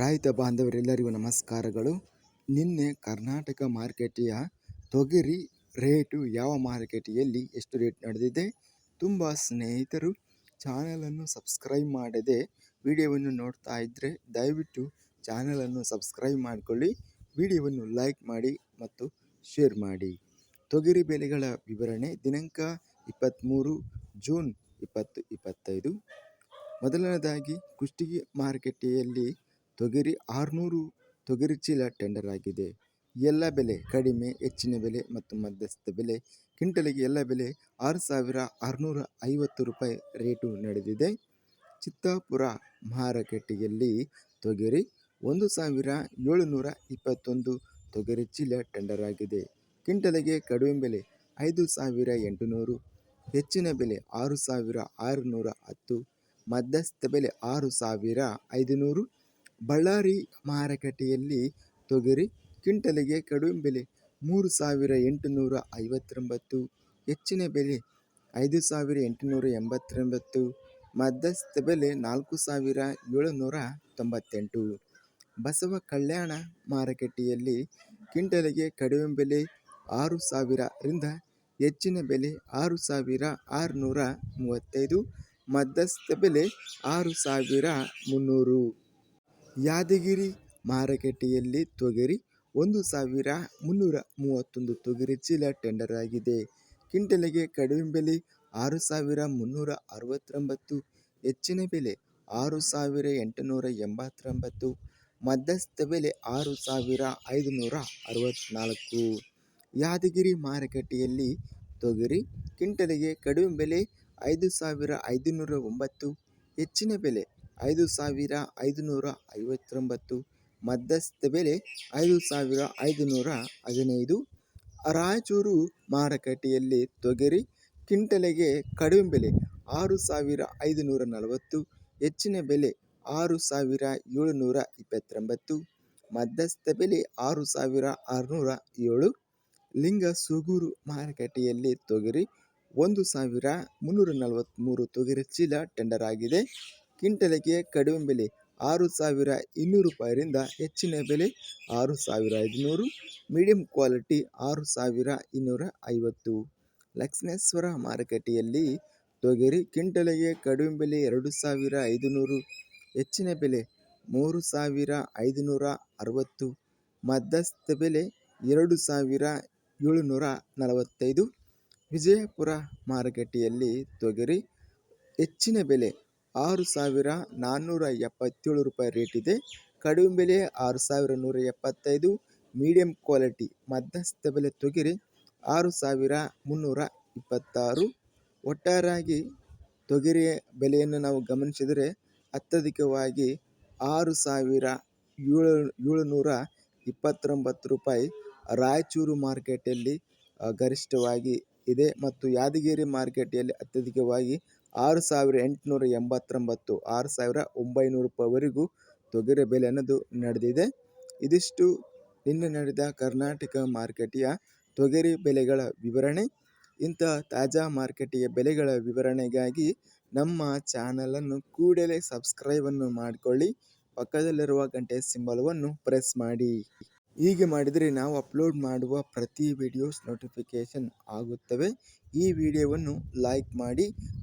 ರೈತ ಬಾಂಧವರೆಲ್ಲರಿಗೂ ನಮಸ್ಕಾರಗಳು. ನಿನ್ನೆ ಕರ್ನಾಟಕ ಮಾರ್ಕೆಟಿಯ ತೊಗರಿ ರೇಟು ಯಾವ ಮಾರ್ಕೆಟಿಯಲ್ಲಿ ಎಷ್ಟು ರೇಟ್ ನಡೆದಿದೆ? ತುಂಬ ಸ್ನೇಹಿತರು ಚಾನಲನ್ನು ಸಬ್ಸ್ಕ್ರೈಬ್ ಮಾಡದೆ ವಿಡಿಯೋವನ್ನು ನೋಡ್ತಾ ಇದ್ದರೆ ದಯವಿಟ್ಟು ಚಾನಲನ್ನು ಸಬ್ಸ್ಕ್ರೈಬ್ ಮಾಡಿಕೊಳ್ಳಿ, ವಿಡಿಯೋವನ್ನು ಲೈಕ್ ಮಾಡಿ ಮತ್ತು ಶೇರ್ ಮಾಡಿ. ತೊಗರಿ ಬೆಲೆಗಳ ವಿವರಣೆ ದಿನಾಂಕ ಇಪ್ಪತ್ತ್ಮೂರು ಜೂನ್ ಇಪ್ಪತ್ತು ಇಪ್ಪತ್ತೈದು. ಮೊದಲನೇದಾಗಿ ಕುಷ್ಟಗಿ ಮಾರುಕಟ್ಟೆಯಲ್ಲಿ ತೊಗರಿ ಆರುನೂರು ತೊಗರಿ ಚೀಲ ಟೆಂಡರ್ ಆಗಿದೆ. ಎಲ್ಲ ಬೆಲೆ ಕಡಿಮೆ, ಹೆಚ್ಚಿನ ಬೆಲೆ ಮತ್ತು ಮಧ್ಯಸ್ಥ ಬೆಲೆ. ಕ್ವಿಂಟಲಿಗೆ ಎಲ್ಲ ಬೆಲೆ ಆರು ಸಾವಿರ ಆರುನೂರ ಐವತ್ತು ರೂಪಾಯಿ ರೇಟು ನಡೆದಿದೆ. ಚಿತ್ತಾಪುರ ಮಾರುಕಟ್ಟೆಯಲ್ಲಿ ತೊಗರಿ ಒಂದು ಸಾವಿರ ಏಳುನೂರ ಇಪ್ಪತ್ತೊಂದು ತೊಗರಿ ಚೀಲ ಟೆಂಡರ್ ಆಗಿದೆ. ಕ್ವಿಂಟಲಿಗೆ ಕಡಿಮೆ ಬೆಲೆ ಐದು ಸಾವಿರ ಎಂಟುನೂರು, ಹೆಚ್ಚಿನ ಬೆಲೆ ಆರು ಸಾವಿರ ಆರುನೂರ ಹತ್ತು ಮಧ್ಯಸ್ಥ ಬೆಲೆ ಆರು ಸಾವಿರ ಐದುನೂರು ಬಳ್ಳಾರಿ ಮಾರುಕಟ್ಟೆಯಲ್ಲಿ ತೊಗರಿ ಕ್ವಿಂಟಲಿಗೆ ಕಡಿಮೆ ಬೆಲೆ ಮೂರು ಸಾವಿರ ಎಂಟುನೂರ ಐವತ್ತೊಂಬತ್ತು, ಹೆಚ್ಚಿನ ಬೆಲೆ ಐದು ಸಾವಿರ ಎಂಟುನೂರ ಎಂಬತ್ತೊಂಬತ್ತು, ಮಧ್ಯಸ್ಥ ಬೆಲೆ ನಾಲ್ಕು ಸಾವಿರ ಏಳುನೂರ ತೊಂಬತ್ತೆಂಟು. ಬಸವ ಕಲ್ಯಾಣ ಮಾರುಕಟ್ಟೆಯಲ್ಲಿ ಕ್ವಿಂಟಲಿಗೆ ಕಡಿಮೆ ಬೆಲೆ ಆರು ಸಾವಿರದಿಂದ ಹೆಚ್ಚಿನ ಬೆಲೆ ಆರು ಸಾವಿರ ಆರುನೂರ ಮೂವತ್ತೈದು, ಮಧ್ಯಸ್ಥ ಬೆಲೆ ಆರು ಸಾವಿರ ಮುನ್ನೂರು. ಯಾದಗಿರಿ ಮಾರುಕಟ್ಟೆಯಲ್ಲಿ ತೊಗರಿ ಒಂದು ಸಾವಿರ ಮುನ್ನೂರ ಮೂವತ್ತೊಂದು ತೊಗರಿ ಚೀಲ ಟೆಂಡರ್ ಆಗಿದೆ. ಕ್ವಿಂಟಲಿಗೆ ಕಡಿಮೆ ಬೆಲೆ ಆರು ಸಾವಿರ ಮುನ್ನೂರ ಅರವತ್ತೊಂಬತ್ತು, ಹೆಚ್ಚಿನ ಬೆಲೆ ಆರು ಸಾವಿರ ಎಂಟುನೂರ ಎಂಬತ್ತೊಂಬತ್ತು, ಮಧ್ಯಸ್ಥ ಬೆಲೆ ಆರು ಸಾವಿರ ಐದುನೂರ ಅರವತ್ತ್ನಾಲ್ಕು ಯಾದಗಿರಿ ಮಾರುಕಟ್ಟೆಯಲ್ಲಿ ತೊಗರಿ ಕ್ವಿಂಟಲಿಗೆ ಕಡಿಮೆ ಬೆಲೆ ಐದು ಸಾವಿರ ಐದುನೂರ ಒಂಬತ್ತು, ಹೆಚ್ಚಿನ ಬೆಲೆ ಐದು ಸಾವಿರ ಐದು ನೂರ ಐವತ್ತೊಂಬತ್ತು ಮಧ್ಯಸ್ಥ ಬೆಲೆ ಐದು ಸಾವಿರ ಐದು ನೂರ ಹದಿನೈದು. ರಾಯಚೂರು ಮಾರುಕಟ್ಟೆಯಲ್ಲಿ ತೊಗರಿ ಕಿಂಟಲೆಗೆ ಕಡಿಮೆ ಬೆಲೆ ಆರು ಸಾವಿರ ಐದುನೂರ ನಲವತ್ತು, ಹೆಚ್ಚಿನ ಬೆಲೆ ಆರು ಸಾವಿರ ಏಳುನೂರ ಇಪ್ಪತ್ತೊಂಬತ್ತು ಮಧ್ಯಸ್ಥ ಬೆಲೆ ಆರು ಸಾವಿರ ಆರುನೂರ ಏಳು. ಲಿಂಗಸೂಗೂರು ಮಾರುಕಟ್ಟೆಯಲ್ಲಿ ತೊಗರಿ ಒಂದು ಸಾವಿರ ಮುನ್ನೂರ ನಲವತ್ತ್ಮೂರು ತೊಗರಿ ಚೀಲ ಟೆಂಡರ್ ಆಗಿದೆ. ಕ್ವಿಂಟಲಿಗೆ ಕಡಿಮೆ ಬೆಲೆ ಆರು ಸಾವಿರ ಇನ್ನೂರು ರೂಪಾಯಿಯಿಂದ ಹೆಚ್ಚಿನ ಬೆಲೆ ಆರು ಸಾವಿರ ಐದುನೂರು ಮೀಡಿಯಂ ಕ್ವಾಲಿಟಿ ಆರು ಸಾವಿರ ಇನ್ನೂರ ಐವತ್ತು. ಲಕ್ಷ್ಮೇಶ್ವರ ಮಾರುಕಟ್ಟೆಯಲ್ಲಿ ತೊಗರಿ ಕ್ವಿಂಟಲಿಗೆ ಕಡಿಮೆ ಬೆಲೆ ಎರಡು ಸಾವಿರ ಐದುನೂರು, ಹೆಚ್ಚಿನ ಬೆಲೆ ಮೂರು ಸಾವಿರ ಐದುನೂರ ಅರವತ್ತು, ಮಧ್ಯಸ್ಥ ಬೆಲೆ ಎರಡು ಸಾವಿರ ಏಳುನೂರ ನಲವತ್ತೈದು. ವಿಜಯಪುರ ಮಾರುಕಟ್ಟೆಯಲ್ಲಿ ತೊಗರಿ ಹೆಚ್ಚಿನ ಬೆಲೆ ಆರು ಸಾವಿರ ನಾನ್ನೂರ ಎಪ್ಪತ್ತೇಳು ರೂಪಾಯಿ ರೇಟ್ ಇದೆ. ಕಡಿಮೆ ಬೆಲೆ ಆರು ಸಾವಿರ ನೂರ ಎಪ್ಪತ್ತೈದು. ಮೀಡಿಯಂ ಕ್ವಾಲಿಟಿ ಮಧ್ಯಸ್ಥ ಬೆಲೆ ತೊಗರಿ. ಆರು ಸಾವಿರ ಮುನ್ನೂರ ಇಪ್ಪತ್ತಾರು. ಒಟ್ಟಾರಾಗಿ ತೊಗರಿಯ ಬೆಲೆಯನ್ನು ನಾವು ಗಮನಿಸಿದರೆ ಅತ್ಯಧಿಕವಾಗಿ ಆರು ಸಾವಿರ ಏಳು ಏಳುನೂರ ಇಪ್ಪತ್ತೊಂಬತ್ತು ರೂಪಾಯಿ ರಾಯಚೂರು ಮಾರ್ಕೆಟಲ್ಲಿ ಗರಿಷ್ಠವಾಗಿ ಇದೆ ಮತ್ತು ಯಾದಗಿರಿ ಮಾರ್ಕೆಟಲ್ಲಿ ಅತ್ಯಧಿಕವಾಗಿ ಆರು ಸಾವಿರ ಎಂಟುನೂರ ಎಂಬತ್ತೊಂಬತ್ತು, ಆರು ಸಾವಿರ ಒಂಬೈನೂರು ರೂಪಾಯಿವರೆಗೂ ತೊಗರಿ ಬೆಲೆ ಅನ್ನೋದು ನಡೆದಿದೆ. ಇದಿಷ್ಟು. ನಿನ್ನೆ ನಡೆದ ಕರ್ನಾಟಕ ಮಾರುಕಟ್ಟೆಯ ತೊಗರಿ ಬೆಲೆಗಳ ವಿವರಣೆ. ಇಂಥ ತಾಜಾ ಮಾರುಕಟ್ಟೆಯ ಬೆಲೆಗಳ ವಿವರಣೆಗಾಗಿ ನಮ್ಮ ಚಾನಲನ್ನು ಕೂಡಲೇ ಸಬ್ಸ್ಕ್ರೈಬನ್ನು ಮಾಡಿಕೊಳ್ಳಿ. ಪಕ್ಕದಲ್ಲಿರುವ ಗಂಟೆ ಸಿಂಬಲವನ್ನು ಪ್ರೆಸ್ ಮಾಡಿ. ಹೀಗೆ ಮಾಡಿದರೆ ನಾವು ಅಪ್ಲೋಡ್ ಮಾಡುವ ಪ್ರತಿ ವಿಡಿಯೋಸ್ ನೋಟಿಫಿಕೇಷನ್ ಆಗುತ್ತವೆ. ಈ ವಿಡಿಯೋವನ್ನು ಲೈಕ್ ಮಾಡಿ